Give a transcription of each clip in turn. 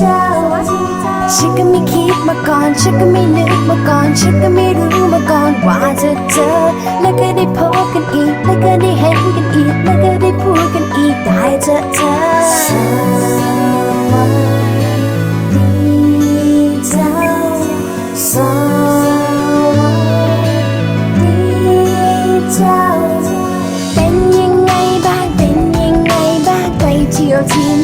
เธอฉันก็ไม่คิดมาก่อนฉันก็ไม่นึกมาก่อนฉันก็ไม่รู้มาก่อนว่าจะเจอ และก็ได้พบกันอีก และก็ได้เห็นกันอีก และก็ได้พูดกันอีกได้เจอเธอเป็นยังไงบ้างเป็นยังไงบ้างไปเที่ยวที่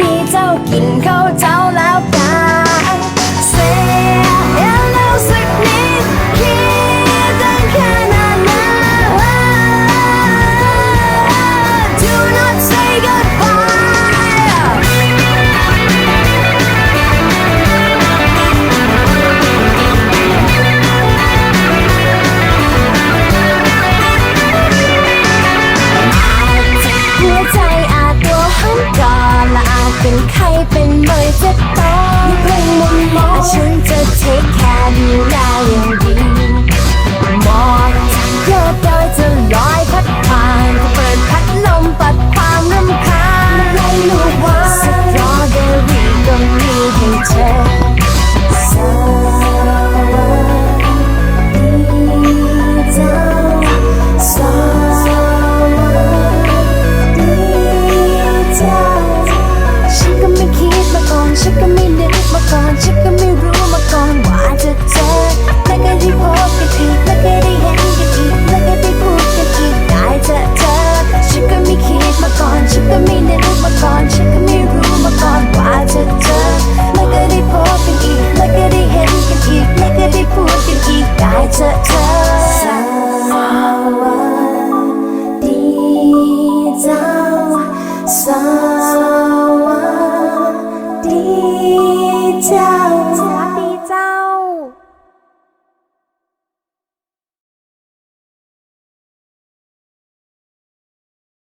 มีเ